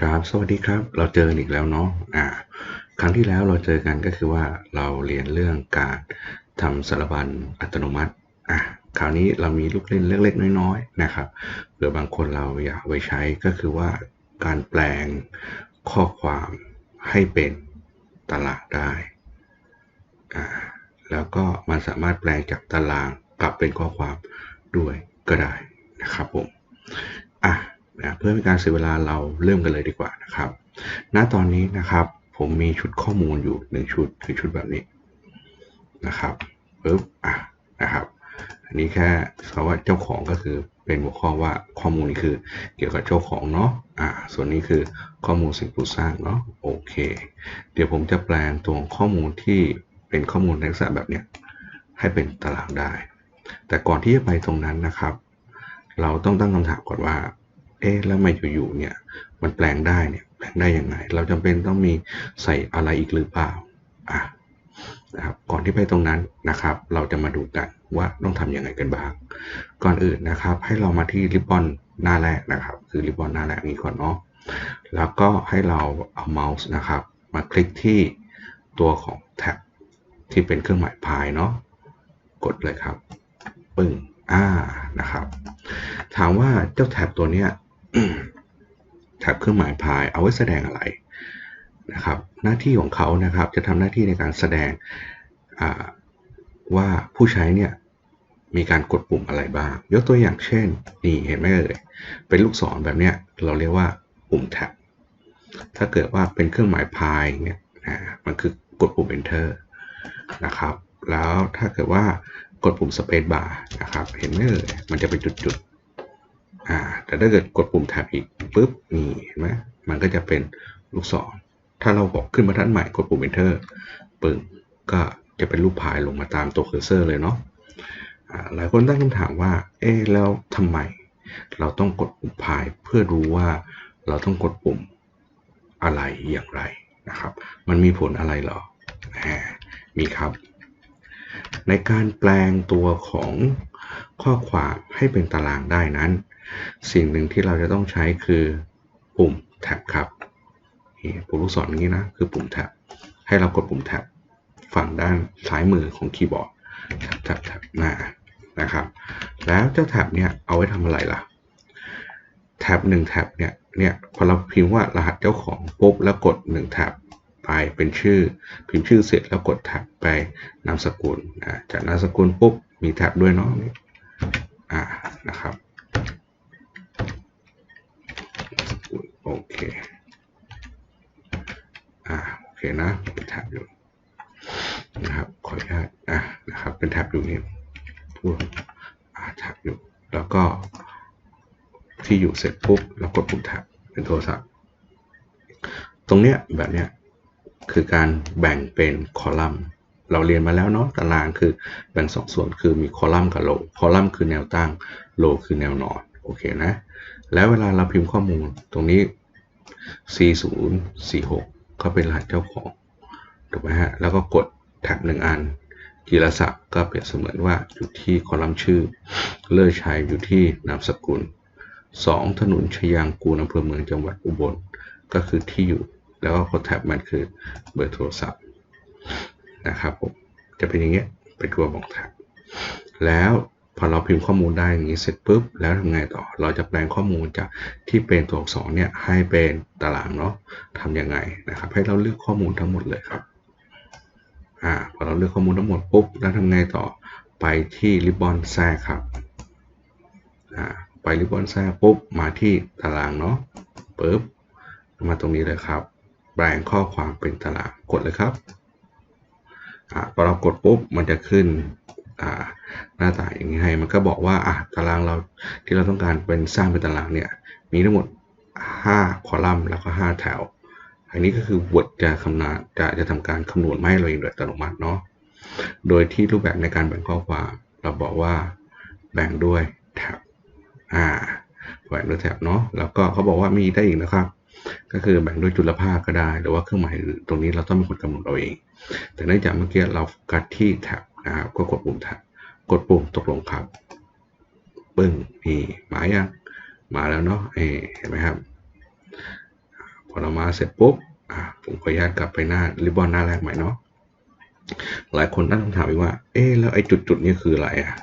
ครับ สวัสดีครับ เราเจอกันอีกแล้วเนาะ อ่า ครั้งที่แล้วเราเจอกันก็คือว่าเราเรียนเรื่องการทำสารบัญอัตโนมัติ อะ คราวนี้เรามีลูกเล่นเล็กๆ น้อยๆ นะครับเผื่อบางคนเราอยากไว้ใช้ก็คือว่าการแปลงข้อความให้เป็นตารางได้ อ่า แล้วก็มันสามารถแปลงจากตารางกลับเป็นข้อความด้วยก็ได้นะครับผม อะ นะเพื่อเป็นการเสียเวลาเราเริ่มกันเลยดีกว่านะครับ ณตอนนี้นะครับผมมีชุดข้อมูลอยู่หนึ่งชุดคือชุดแบบนี้นะครับปึ๊บอะนะครับอันนี้แค่เพราว่าเจ้าของก็คือเป็นหัวข้อว่าข้อมูลนี้คือเกี่ยวกับเจ้าของเนาะอ่าส่วนนี้คือข้อมูลสิ่งปลูกสร้างเนาะโอเค เดี๋ยวผมจะแปลงตัวข้อมูลที่เป็นข้อมูลในลักษณะแบบเนี้ยให้เป็นตารางได้ แต่ก่อนที่จะไปตรงนั้นนะครับ เราต้องตั้งคำถามก่อนว่า เอ๊ะแล้วมาอยู่ๆเนี่ยมันแปลงได้เนี่ยแปลงได้ยังไง เราจำเป็นต้องมีใส่อะไรอีกหรือเปล่าอะนะครับก่อนที่ไปตรงนั้นนะครับ เราจะมาดูกันว่าต้องทำยังไงกันบ้าง ก่อนอื่นนะครับ ให้เรามาที่ริบบอนหน้าแรกนะครับ คือริบบอนหน้าแรกนี้ก่อนเนาะแล้วก็ให้เราเอาเมาส์นะครับ มาคลิกที่ตัวของแท็บที่เป็นเครื่องหมายพายเนาะกดเลยครับปึ้งอ่านะครับ ถามว่าเจ้าแท็บตัวเนี้ย แท็บเครื่องหมายพายเอาไว้แสดงอะไรนะครับ หน้าที่ของเขานะครับจะทำหน้าที่ในการแสดงว่าผู้ใช้เนี่ยมีการกดปุ่มอะไรบ้าง ยกตัวอย่างเช่น นี่เห็นไหมเอ่ย เป็นลูกศรแบบเนี้ยเราเรียกว่าปุ่มแท็บ ถ้าเกิดว่าเป็นเครื่องหมายพายเนี่ยนะมันคือกดปุ่ม enter นะครับ แล้วถ้าเกิดว่ากดปุ่ม space bar นะครับ เห็นไหมเอ่ย มันจะเป็นจุดๆ แต่ถ้าเกิดกดปุ่มแท็บอีกปุ๊บนี่เห็นไหมมันก็จะเป็นลูกศร ถ้าเราบอกขึ้นมาทัานใหม่กดปุ่ม enter ปึ้งก็จะเป็นรูปพายลงมาตามตัวเคอร์เซอร์เลยเนาะหลายคนตั้งคำถามว่า เอ๊แล้วทำไม เราต้องกดปุ่มพายเพื่อรู้ว่าเราต้องกดปุ่มอะไรอย่างไรนะครับ มันมีผลอะไรหรอ มีครับ ในการแปลงตัวของข้อความให้เป็นตารางได้นั้น สิ่งหนึ่งที่เราจะต้องใช้คือปุ่มแท็บครับปุ่มลูกศรนี้นะคือปุ่มแท็บให้เรากดปุ่มแท็บฝั่งด้านซ้ายมือของคีย์บอร์ดแท็บแท็บมานะครับ แล้วเจ้าแท็บเนี่ยเอาไว้ทำอะไรล่ะแท็บหนึ่งแท็บเนี่ยเนี่ยพอเราพิมพ์ว่ารหัสเจ้าของปุ๊บแล้วกด1แท็บไปเป็นชื่อ พิมพ์ชื่อเสร็จแล้วกดแท็บไปนามสกุลจากนามสกุลปุ๊บมีแท็บด้วยเนาะอ่านะครับโอ เค อ่าโอเคนะเป็นแท็บอยู่นะครับขออนุญาตอะนะครับ เป็นแท็บอยู่นี่พูดอ่าแท็บอยู่ แล้วก็ที่อยู่เสร็จปุ๊บแล้วกดปุ่มแท็บเป็นโทรศัพท์ตรงเนี้ยแบบเนี้ยคือการแบ่งเป็นคอลัมน์ เราเรียนมาแล้วเนาะตารางคือแบ่งสองส่วนคือมีคอลัมน์กับโลคอลัมน์คือแนวตั้งโลคือแนวนอนโอเคนะ แล้วเวลาเราพิมพ์ข้อมูลตรงนี้ 4046 ก็เป็นรหัสเจ้าของ ถูกไหมฮะ แล้วก็กดแท็บหนึ่งอัน กีรศักดิ์ก็เปรียบเสมือนว่าอยู่ที่คอลัมน์ชื่อ เลิศชัยอยู่ที่นามสกุล 2 ถนนชยางกูลอำเภอเมืองจังหวัดอุบล ก็คือที่อยู่ แล้วก็กดแท็บมันคือเบอร์โทรศัพท์นะครับผม จะเป็นอย่างเงี้ย เป็นตัวบอกแท็บแล้ว อเราพิมพ์ข้อมูลได้อย่างนี้เสร็จปุ๊บแล้วทำไงต่อ เราจะแปลงข้อมูลจากที่เป็นตัวอักษรเนี่ยให้เป็นตารางเนาะทำยังไงนะครับ ให้เราเลือกข้อมูลทั้งหมดเลยครับอ่าพอเราเลือกข้อมูลทั้งหมดปุ๊บแล้วทำไงต่อไปที่ริบบอนแทรกครับอ่าไปริบบอนแทรกปุ๊บมาที่ตารางเนาะปุ๊บมาตรงนี้เลยครับ แปลงข้อความเป็นตารางกดเลยครับอ่าพอเรากดปุ๊บมันจะขึ้น หน้าตาอย่างนี้ให้ มันก็บอกว่าอะตารางเราที่เราต้องการเป็นสร้างเป็นตารางเนี่ย มีทั้งหมด 5 คอลัมน์แล้วก็ 5 แถว อันนี้ก็คือ Word จะคำนวณจะจะทำการคำนวณมาให้เราเองโดยอัตโนมัติเนาะ โดยที่รูปแบบในการแบ่งข้อความ เราบอกว่าแบ่งด้วยแท็บอ่า แบ่งด้วยแท็บเนาะ แล้วก็เขาบอกว่ามีได้อีกนะครับก็คือแบ่งด้วยจุลภาคก็ได้ หรือว่าเครื่องหมายตรงนี้เราต้องเป็นคนกำหนดเราเอง แต่เนื่องจากเมื่อกี้เรากัดที่แท็บ นะครับก็กดปุ่มแท็บกดปุ่มตกลงครับ ปึ้งนี่มายังมาแล้วเนาะเห็นไหมครับ พอเรามาเสร็จปุ๊บผมขออนุญาตกลับไปหน้าริบบอนหน้าแรกใหม่เนาะหลายคนตั้งคำถามว่า เอ๊ะแล้วไอ้จุดๆนี้คืออะไรอะ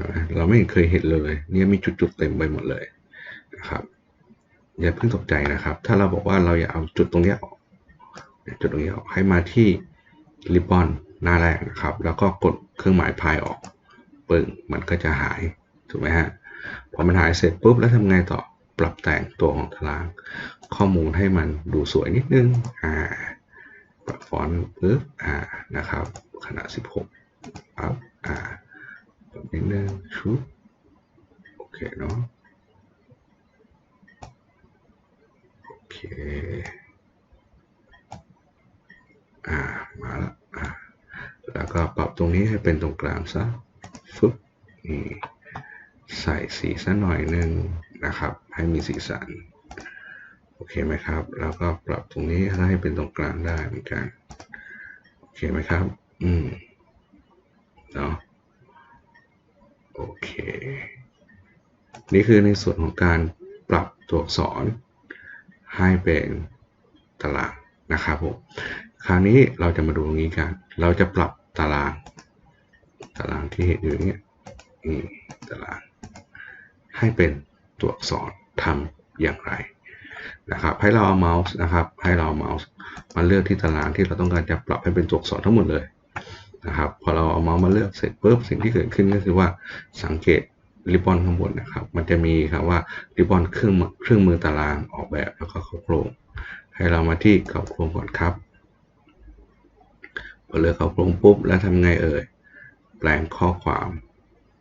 นะเราไม่เคยเห็นเลยเนี่ยมีจุดๆเต็มไปหมดเลยนะครับอย่าเพิ่งตกใจนะครับ ถ้าเราบอกว่าเราอยากเอาจุดตรงนี้ออกจุดตรงนี้ออกให้มาที่ริบบอน หน้าแรกนะครับ แล้วก็กดเครื่องหมายพายออกปึ้งมันก็จะหายถูกไหมฮะพอมันหายเสร็จปุ๊บแล้วทำไงต่อปรับแต่งตัวของตาราง ข้อมูลให้มันดูสวยนิดนึงอ่าปรับฟอนต์ปึ๊บอ่านะครับ ขนาด 16ปั๊บอ่าปรับนิดนึงชุบโอเคเนาะ โอเค อ่า มาละอ่า แล้วก็ปรับตรงนี้ให้ เป็นตรงกลางซะฟึบนี่ใส่สีสักหน่อยหนึ่งนะครับ ให้มีสีสัน โอเคไหมครับ แล้วก็ปรับตรงนี้ให้เป็นตรงกลางได้เหมือนกัน โอเคไหมครับ อืม เนาะโอเค นี่คือในส่วนของการปรับตัวอักษรให้เป็นตารางนะครับผม คราวนี้เราจะมาดูตรงนี้กัน เราจะปรับตาราง ตารางที่เห็นอยู่เนี่ยนี่ตาราง ให้เป็นตัวอักษรทำอย่างไรนะครับ ให้เราเอาเมาส์นะครับ ให้เราเอาเมาส์มาเลือกที่ตารางที่เราต้องการจะปรับให้เป็นตัวอักษรทั้งหมดเลยนะครับ พอเราเอาเมาส์มาเลือกเสร็จปุ๊บสิ่งที่เกิดขึ้นก็คือว่าสังเกตริบบอนข้างบนนะครับ มันจะมีครับว่าริบบอนเครื่องมือเครื่องมือตารางออกแบบแล้วก็เข้าโครง ให้เรามาที่เข้าโครงก่อนครับพอเลือกเข้าโครงปุ๊บแล้วทำไงเอ่ย แปลงข้อความ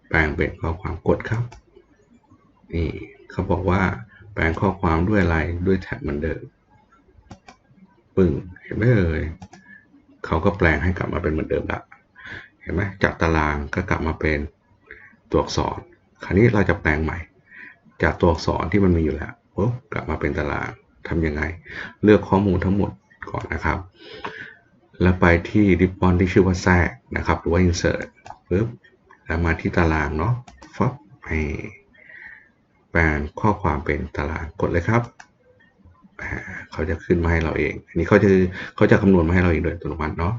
แปลงเป็นข้อความกดครับ นี่เขาบอกว่าแปลงข้อความด้วยอะไรด้วยแท็บเหมือนเดิมปึ้งเห็นไหมเอ่ยเขาก็แปลงให้กลับมาเป็นเหมือนเดิมละเห็นไหมจากตารางก็กลับมาเป็นตัวอักษร คราวนี้เราจะแปลงใหม่ จากตัวอักษรที่มันมีอยู่แล้วกลับมาเป็นตารางทำยังไง เลือกข้อมูลทั้งหมดก่อนนะครับ แล้วไปที่ริบบอนที่ชื่อว่าแทรกนะครับ หรือว่า insert ปุ๊บแล้วมาที่ตารางเนาะฟับให้แปลงข้อความเป็นตารางกดเลยครับเขาจะขึ้นมาให้เราเอง อันนี้เขาจะเขาจะคำนวณมาให้เราเองโดยอัตโนมัติเนาะ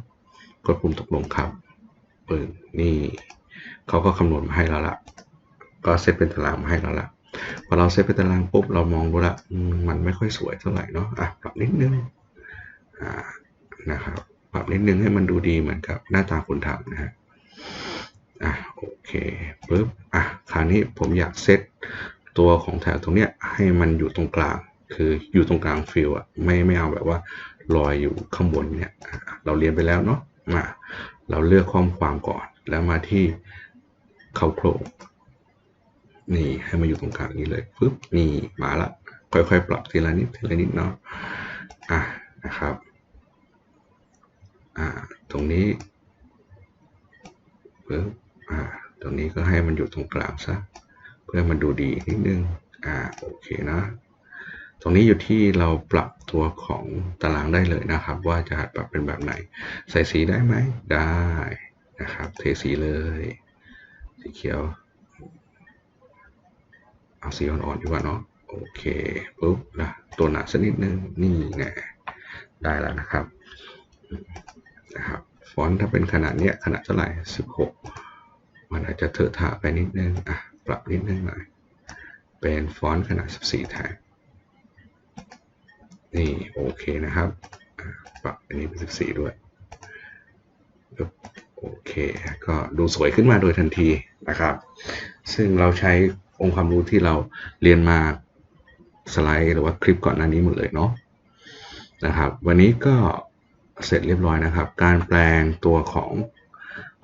กดปุ่มตกลงครับปึ้งนี่เขาก็คำนวณมาให้เราละก็เซตเป็นตารางมาให้เราละพอเราเซตเป็นตารางปุ๊บเรามองดูละมมันไม่ค่อยสวยเท่าไหร่เนาะอะปรับนิดนึงอ่านะครับ ปรับนิดนึงให้มันดูดีเหมือนกับหน้าตาคนทำนะฮะอะโอเคปุ๊บอะคราวนี้ผมอยากเซตตัวของแถวตรงเนี้ยให้มันอยู่ตรงกลาง คืออยู่ตรงกลางฟิลอะไม่ไม่เอาแบบว่าลอยอยู่ข้างบนเนี่ยเราเรียนไปแล้วเนาะมาเราเลือกข้อความก่อนแล้วมาที่เข้าโครงนี่ให้มาอยู่ตรงกลางนี้เลยปุ๊บนี่มาละค่อยๆ ปรับทีละนิดทีละนิดเนาะอะนะครับ รงนี้ปึ๊บอ่าตรงนี้ก็ให้มันอยู่ตรงกลางซะเพื่อมันดูดีนิดนึงอ่าโอเคนะ ตรงนี้อยู่ที่เราปรับตัวของตารางได้เลยนะครับ ว่าจะปรับเป็นแบบไหน ใส่สีได้ไหมได้นะครับ เทสีเลย สีเขียวเอาสีอ่อนๆดีกว่าเนาะโอเคปุ๊บนะตัวหนาสักนิดนึงนี่แน่ได้แล้วนะครับนะครับ ฟอนต์ถ้าเป็นขนาดเนี้ยขนาดเท่าไหร่ 16 มันอาจจะเถอะทะไปนิดนึง อะ ปรับนิดนึงหน่อย เป็นฟอนต์ขนาด 14 แทนนี่โอเคนะครับ ปรับอันนี้เป็น 14 ด้วย โอเค ก็ดูสวยขึ้นมาโดยทันทีนะครับ ซึ่งเราใช้องค์ความรู้ที่เราเรียนมาสไลด์หรือว่าคลิปก่อนหน้านี้หมดเลยเนาะนะครับ วันนี้ก็ เสร็จเรียบร้อยนะครับ การแปลงตัวของ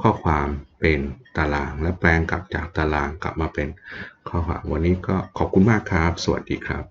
ข้อความเป็นตาราง และแปลงกลับจากตารางกลับมาเป็นข้อความวันนี้ก็ขอบคุณมากครับ สวัสดีครับ